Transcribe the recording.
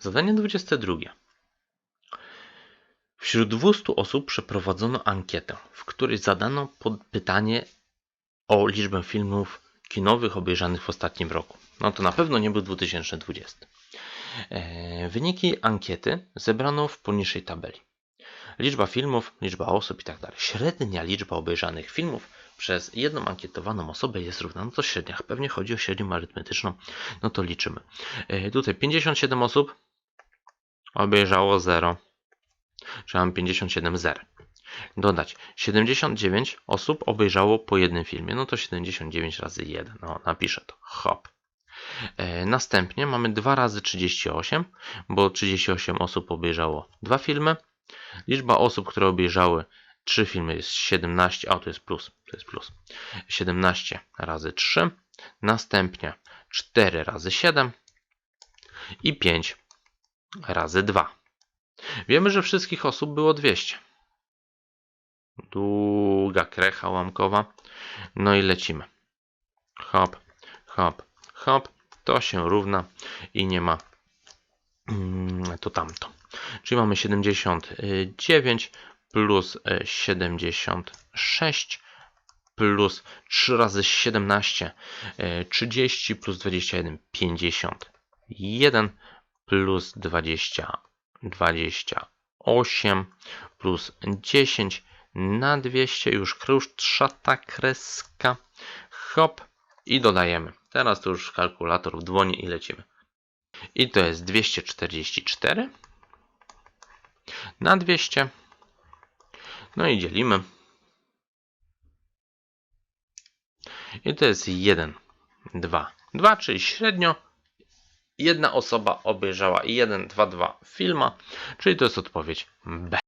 Zadanie 22. Wśród 200 osób przeprowadzono ankietę, w której zadano pytanie o liczbę filmów kinowych obejrzanych w ostatnim roku. No to na pewno nie był 2020. E, Wyniki ankiety zebrano w poniższej tabeli. Liczba filmów, liczba osób i tak. Średnia liczba obejrzanych filmów przez jedną ankietowaną osobę jest równa, no to średnia, pewnie chodzi o średnią arytmetyczną, no to liczymy. E, Tutaj 57 osób obejrzało 0, czyli mam 57 zer. Dodać 79 osób obejrzało po jednym filmie, no to 79 razy 1, no napiszę to, hop. E, Następnie mamy 2 razy 38, bo 38 osób obejrzało dwa filmy. Liczba osób, które obejrzały 3 filmy jest 17, a to jest plus, to jest plus. 17 razy 3, następnie 4 razy 7 i 5 razy 2. Wiemy, że wszystkich osób było 200. Długa krecha łamkowa. No i lecimy. Hop, hop, hop. To się równa i nie ma mm, to tamto. Czyli mamy 79 plus e, 76 plus 3 razy 17 e, 30 plus 21 51 plus 20 28 plus 10 na 200 już krótsza ta kreska. Hop i dodajemy. Teraz to już kalkulator w dłoni i lecimy. I to jest 244 na 200 no i dzielimy. I to jest 1 2 2 czyli średnio jedna osoba obejrzała 1 2 2 filma czyli to jest odpowiedź B